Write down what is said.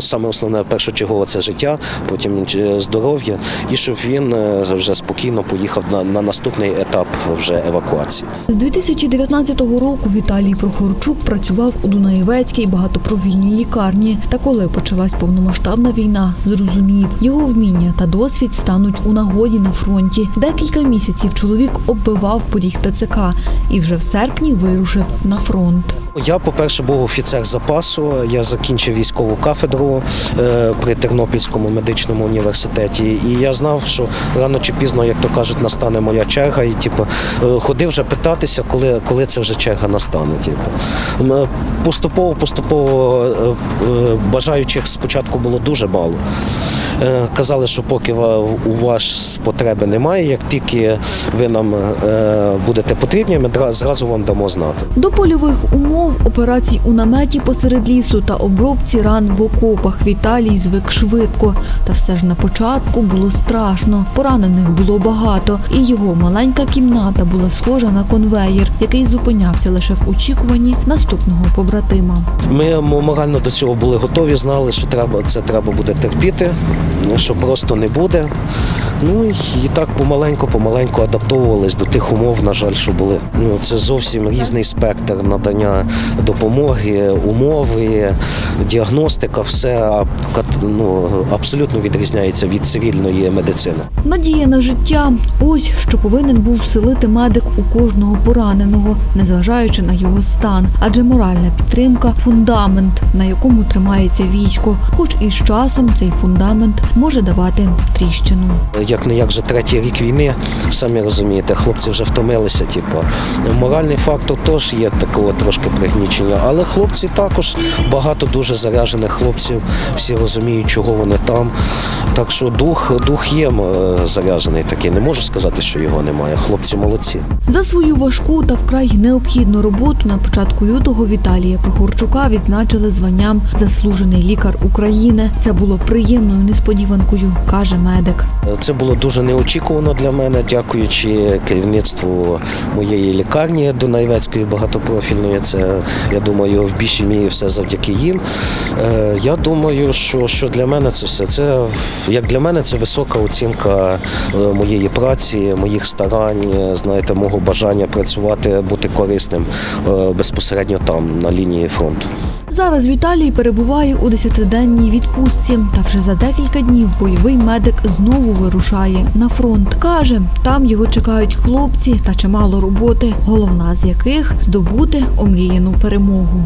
Саме основне першочергово це життя, потім е, здоров'я, і щоб він е, вже спокійно поїхав на, на наступний етап вже евакуації. З 2019 року Віталій Прохорчук працював у Дунаєвецькій багатопрофільній лікарні. Та коли почалась повномасштабна війна, зрозумів, його вміння та досвід стануть у нагоді на фронті. Декілька місяців чоловік оббивав поріг ТЦК і вже в серпні вирушив на фронт. Я, по-перше, був офіцер запасу. Я закінчив військову кафедру е, при Тернопільському медичному університеті. І я знав, що рано чи пізно, як то кажуть, настане моя черга. І типу, е, ходив вже питатися, коли, коли це вже черга настане. Типу. Поступово, поступово е, е, бажаючих спочатку було дуже мало. Е, Казали, що поки у вас потреби немає, як тільки ви нам е, будете потрібні, ми зразу вам дамо знати. До польових умов, операцій у наметі посеред лісу та обробці ран в окопах Віталій звик швидко. Та все ж на початку було страшно. Поранених було багато, і його маленька кімната була схожа на конвеєр, який зупинявся лише в очікуванні наступного побратима. Ми морально до цього були готові, знали, що треба це треба буде терпіти, що просто не буде. Ну і так помаленьку, помаленьку адаптовувались до тих умов, на жаль, що були. Ну це зовсім різний спектр надання допомоги, умови, діагностика, все ну, абсолютно відрізняється від цивільної медицини. Надія на життя ось що повинен був вселити медик у кожного пораненого, незважаючи на його стан. Адже моральна підтримка фундамент, на якому тримається військо. Хоч і з часом цей фундамент може давати тріщину. Як не як вже третій рік війни, самі розумієте, хлопці вже втомилися. Типу, моральний фактор теж є такого трошки пригнічення, але хлопці також багато дуже заряджених хлопців. Всі розуміють, чого вони там. Так що дух, дух є м, заряджений такий. Не можу сказати, що його немає. Хлопці молодці. За свою важку та вкрай необхідну роботу на початку лютого Віталія Прохорчука відзначили званням Заслужений лікар України. Це було приємною несподіванкою, каже медик. Це було дуже неочікувано для мене, дякуючи керівництву моєї лікарні Дунаєвецької багатопрофільної. Це я думаю, в більшій мірі все завдяки їм. Е, Я думаю, що, що для мене це все. Це як для мене це висока оцінка е, моєї праці, моїх старань, знаєте, мого бажання працювати, бути корисним е, безпосередньо там на лінії фронту. Зараз Віталій перебуває у десятиденній відпустці. Та вже за декілька днів бойовий медик знову вирушає на фронт. Каже, там його чекають хлопці та чимало роботи, головна з яких здобути омріяну перемогу.